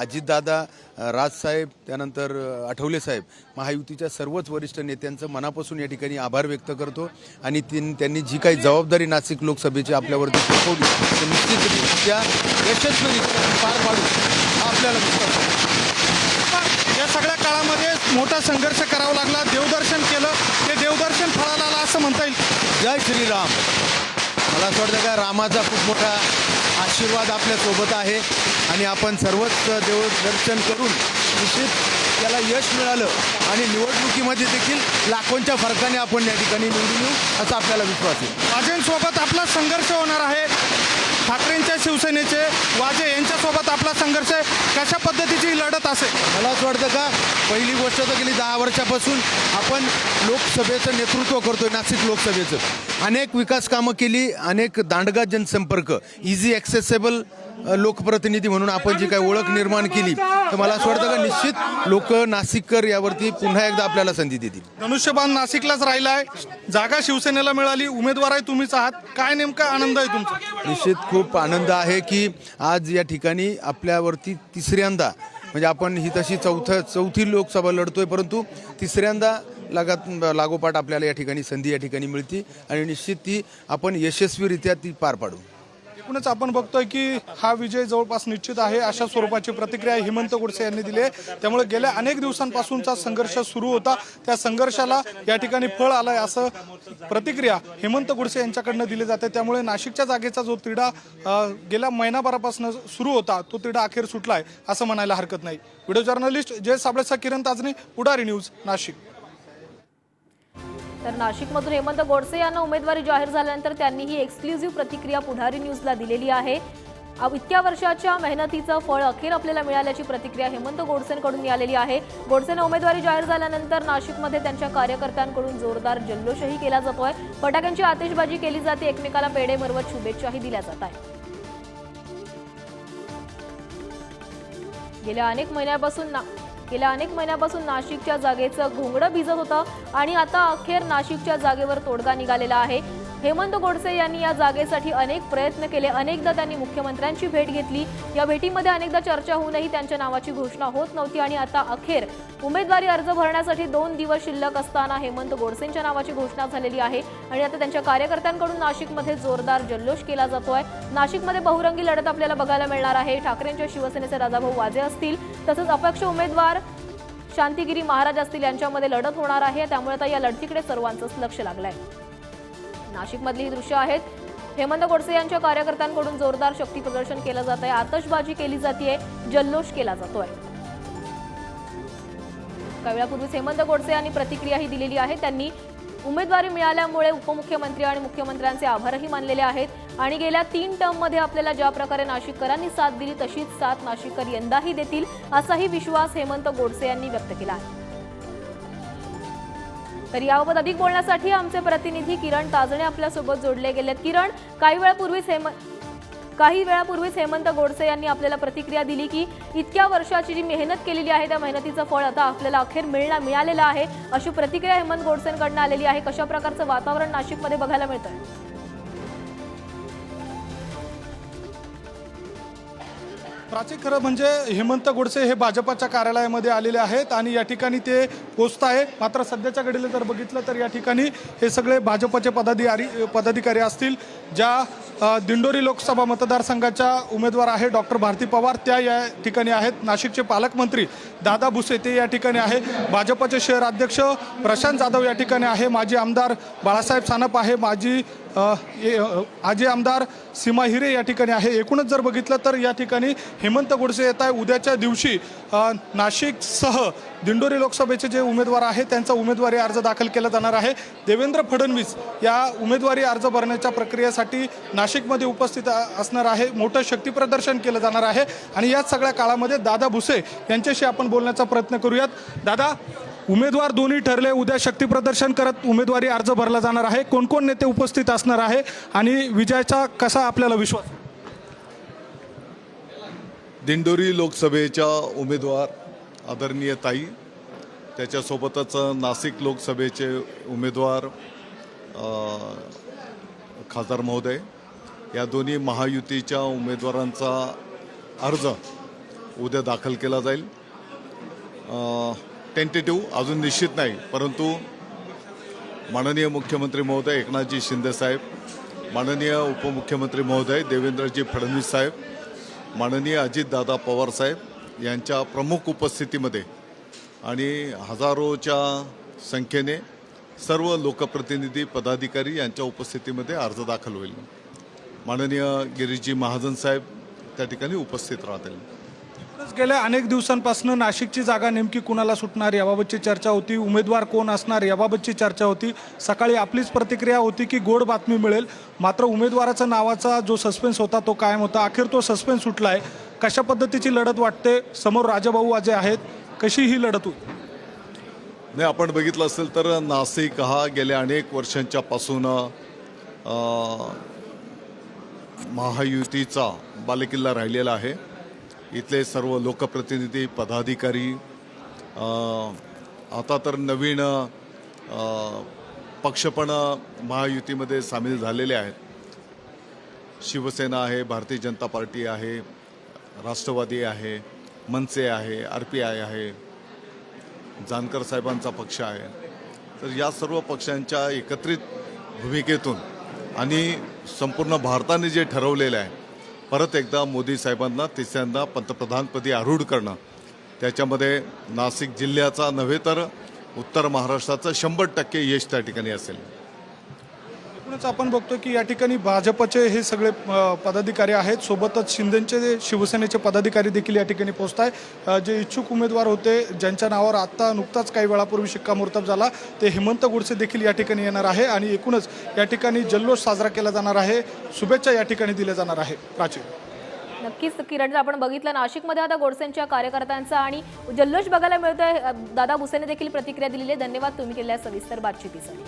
अजितदादा राजसाहेब त्यानंतर आठवले साहेब महायुतीच्या सर्वच वरिष्ठ नेत्यांचं मनापासून या ठिकाणी आभार व्यक्त करतो आणि तीन त्यांनी जी काही जबाबदारी नाशिक लोकसभेची आपल्यावरती सोपवली ते निश्चितरित्या यशस्वीरित्या पार पाडू हा आपल्याला या सगळ्या काळामध्ये मोठा संघर्ष करावा लागला देवदर्शन केलं ते देवदर्शन फळाला आलं असं म्हणता येईल. जय श्रीराम. मला असं वाटतं का रामाचा खूप मोठा आशीर्वाद आपल्यासोबत आहे. आणि आपण सर्वच देव दर्शन करून निश्चित त्याला यश मिळालं. आणि निवडणुकीमध्ये देखील लाखोंच्या फरकाने आपण या ठिकाणी निवडून येऊ असा आपल्याला विश्वास आहे. वाजेंसोबत आपला संघर्ष होणार आहे. ठाकरेंच्या शिवसेनेचे वाजे यांच्यासोबत आपला संघर्ष आहे कशा पद्धतीची लढत असेल मला असं वाटतं का पहिली गोष्ट तर गेली दहा वर्षापासून आपण लोकसभेचं नेतृत्व करतोय नाशिक लोकसभेचं. अनेक विकास कामं केली अनेक दांडगा जनसंपर्क इझी ॲक्सेसेबल लोकप्रतिनिधी म्हणून आपण जी काही ओळख निर्माण केली तर मला असं वाटतं का निश्चित लोक नाशिककर यावरती पुन्हा एकदा आपल्याला संधी देतील. धनुष्यबाण नाशिकलाच राहिला आहे जागा शिवसेनेला मिळाली. उमेदवारही तुम्हीच आहात. काय नेमका आनंद आहे तुमचा? निश्चित खूप आनंद आहे की आज या ठिकाणी आपल्यावरती तिसऱ्यांदा म्हणजे आपण ही तशी चौथं चौथी लोकसभा लढतोय परंतु तिसऱ्यांदा लगात लागोपाठ आपल्याला या ठिकाणी संधी या ठिकाणी मिळते. आणि निश्चित ती आपण यशस्वीरित्या ती पार पाडू. एकूणच आपण बघतोय की हा विजय जवळपास निश्चित आहे अशा स्वरूपाची प्रतिक्रिया हेमंत गोडसे यांनी दिली आहे. त्यामुळे गेल्या अनेक दिवसांपासूनचा संघर्ष सुरू होता. त्या संघर्षाला या ठिकाणी फळ आलंय असं प्रतिक्रिया हेमंत गोडसे यांच्याकडनं दिली जाते. त्यामुळे नाशिकच्या जागेचा जो तिढा गेल्या महिनाभरापासून सुरू होता तो तिढा अखेर सुटलाय असं म्हणायला हरकत नाही. व्हिडिओ जर्नलिस्ट जय साबळेचा किरण ताजने पुढारी न्यूज नाशिक. तर नाशिकमधून हेमंत गोडसे यांना उमेदवारी जाहीर झाल्यानंतर त्यांनी ही एक्सक्लुझिव्ह प्रतिक्रिया पुढारी न्यूजला दिलेली आहे. इतक्या वर्षाच्या मेहनतीचं फळ अखेर आपल्याला मिळाल्याची प्रतिक्रिया हेमंत गोडसेंकडून मिळालेली आहे. गोडसेंना उमेदवारी जाहीर झाल्यानंतर नाशिकमध्ये त्यांच्या कार्यकर्त्यांकडून जोरदार जल्लोषही केला जातोय. फटाक्यांची आतिषबाजी केली जाते. एकमेकाला पेढे मरवत शुभेच्छाही दिल्या जात आहेत. गेल्या अनेक महिन्यापासून ना गेल्या अनेक महिन्यापासून नाशिकच्या जागेचं घोंगडं भिजत होतं आणि आता अखेर नाशिकच्या जागेवर तोडगा निघालेला आहे. हेमंत गोडसे यांनी या जागेसाठी अनेक प्रयत्न केले. अनेकदा त्यांनी मुख्यमंत्र्यांची भेट घेतली. या भेटीमध्ये अनेकदा चर्चा होऊनही त्यांच्या नावाची घोषणा होत नव्हती आणि आता अखेर उमेदवारी अर्ज भरण्यासाठी दोन दिवस शिल्लक असताना हेमंत गोडसेंच्या नावाची घोषणा झालेली आहे आणि आता त्यांच्या कार्यकर्त्यांकडून नाशिकमध्ये जोरदार जल्लोष केला जातोय. नाशिकमध्ये बहुरंगी लढत आपल्याला बघायला मिळणार आहे. ठाकरेंच्या शिवसेनेचे राजाभाऊ वाजे असतील तसंच अपक्ष उमेदवार शांतिगिरी महाराज असतील यांच्यामध्ये लढत होणार आहे. त्यामुळे आता या लढतीकडे सर्वांचंच लक्ष लागलंय. नाशिकमधली ही दृश्य आहेत. हेमंत गोडसे यांच्या कार्यकर्त्यांकडून जोरदार शक्ती प्रदर्शन केलं जात आहे आतषबाजी केली जाते जल्लोष केला जातोय. काही वेळापूर्वीच हेमंत गोडसे यांनी प्रतिक्रियाही दिलेली आहे. त्यांनी उमेदवारी मिळाल्यामुळे उपमुख्यमंत्री आणि मुख्यमंत्र्यांचे आभारही मानलेले आहेत. आणि गेल्या तीन टर्ममध्ये आपल्याला ज्या प्रकारे नाशिककरांनी साथ दिली तशीच साथ नाशिककर यंदाही देतील असाही विश्वास हेमंत गोडसे यांनी व्यक्त केला आहे. तर याबाबत अधिक बोलण्यासाठी आमचे प्रतिनिधी किरण ताजणे आपल्यासोबत जोडले गेलेत. किरण काही वेळापूर्वीच हेमंत काही वेळापूर्वीच हेमंत गोडसे यांनी आपल्याला प्रतिक्रिया दिली की इतक्या वर्षाची जी मेहनत केलेली आहे त्या मेहनतीचं फळ आता आपल्याला अखेर मिळणं मिळालेलं आहे. अशी प्रतिक्रिया हेमंत गोडसेंकडनं आलेली आहे. कशा प्रकारचं वातावरण नाशिकमध्ये बघायला मिळतं प्राची खरं म्हणजे हेमंत गोडसे हे भाजपाच्या कार्यालयामध्ये आलेले आहेत आणि या ठिकाणी ते पोचत आहे. मात्र सध्याच्या घडीला जर बघितलं तर या ठिकाणी हे सगळे भाजपचे पदाधिकारी पदाधिकारी असतील. ज्या दिंडोरी लोकसभा मतदारसंघाच्या उमेदवार आहे डॉक्टर भारती पवार त्या या ठिकाणी आहेत. नाशिकचे पालकमंत्री दादा भुसे ते या ठिकाणी आहे. भाजपचे शहर अध्यक्ष प्रशांत जाधव या ठिकाणी आहे. माजी आमदार बाळासाहेब सानप आहे. माजी आजी आमदार सीमा हिरे या ठिकाणी आहे. एकूणच जर बघितलं तर या ठिकाणी हेमंत गोडसे येत आहे. उद्याच्या दिवशी नाशिकसह दिंडोरी लोकसभेचे जे उमेदवार आहेत त्यांचा उमेदवारी अर्ज दाखल केला जाणार आहे. देवेंद्र फडणवीस या उमेदवारी अर्ज भरण्याच्या प्रक्रियेसाठी नाशिकमध्ये उपस्थित असणार आहे. मोठं शक्तीप्रदर्शन केलं जाणार आहे. आणि याच सगळ्या काळामध्ये दादा भुसे यांच्याशी आपण बोलण्याचा प्रयत्न करूयात. दादा उमेदवार दोन्ही ठरले. उद्या शक्तीप्रदर्शन करत उमेदवारी अर्ज भरला जाणार आहे. कोण कोण नेते उपस्थित असणार आहे आणि विजयाचा कसा आपल्याला विश्वास? दिंडोरी लोकसभेच्या उमेदवार आदरणीय ताई त्याच्यासोबतच नाशिक लोकसभेचे उमेदवार खासदार महोदय या दोन्ही महायुतीच्या उमेदवारांचा अर्ज उद्या दाखल केला जाईल. टेंटेटिव्ह अजून निश्चित नाही. परंतु माननीय मुख्यमंत्री महोदय एकनाथजी शिंदे साहेब माननीय उपमुख्यमंत्री महोदय देवेंद्रजी फडणवीस साहेब माननीय अजितदादा पवार साहेब यांच्या प्रमुख उपस्थितीमध्ये आणि हजारोच्या संख्येने सर्व लोकप्रतिनिधी पदाधिकारी यांच्या उपस्थितीमध्ये अर्ज दाखल होईल. माननीय गिरीशजी महाजन साहेब त्या ठिकाणी उपस्थित राहतील. गेल्या अनेक दिवसांपासून नाशिकची जागा नेमकी कुणाला सुटणार याबाबतची चर्चा होती उमेदवार कोण असणार याबाबतची चर्चा होती. सकाळी आपलीच प्रतिक्रिया होती की गोड बातमी मिळेल. मात्र उमेदवाराचा नावाचा जो सस्पेन्स होता तो कायम होता. अखेर तो सस्पेन्स सुटला आहे कशा पद्धतीची लढत वाटते? समोर राजाभाऊ अजय आहेत. कशी ही लढत होईल? नाही आपण बघितलं असेल तर नाशिक हा गेल्या अनेक वर्षांच्या पासून महायुतीचा बालेकिल्ला राहिलेला आहे. इथले सर्व लोकप्रतिनिधी पदाधिकारी आता तर नवीन पक्ष पण महायुतीमध्ये सामील झालेले आहेत. शिवसेना आहे भारतीय जनता पार्टी आहे राष्ट्रवादी आहे मनसे आहे आर पी आय आहे जानकर साहेबांचा पक्ष आहे. तर या सर्व पक्षांच्या एकत्रित भूमिकेतून आणि संपूर्ण भारताने जे ठरवलेलं आहे परत एकदा मोदी साहेबांना तिसऱ्यांदा पंतप्रधानपदी आरूढ करणं. त्याच्यामध्ये नाशिक जिल्ह्याचा नव्हे तर उत्तर महाराष्ट्राचं शंभर टक्के यश त्या ठिकाणी असेल. एकूणच आपण बघतो की या ठिकाणी भाजपचे हे सगळे पदाधिकारी आहेत. सोबतच शिंदेचे शिवसेनेचे पदाधिकारी देखील या ठिकाणी पोहोचत आहे जे इच्छुक उमेदवार होते ज्यांच्या नावावर आत्ता नुकताच काही वेळापूर्वी शिक्कामोर्तब झाला ते हेमंत गोडसे देखील या ठिकाणी येणार आहे आणि एकूणच या ठिकाणी जल्लोष साजरा केला जाणार आहे. शुभेच्छा या ठिकाणी दिल्या जाणार आहे. प्राची. नक्कीच किरण आपण बघितलं नाशिकमध्ये आता गोडसेंच्या कार्यकर्त्यांचा आणि जल्लोष बघायला मिळतोय. दादा भुसेने देखील प्रतिक्रिया दिलेली आहे. धन्यवाद तुम्ही केलेल्या सविस्तर बातचीतीसाठी.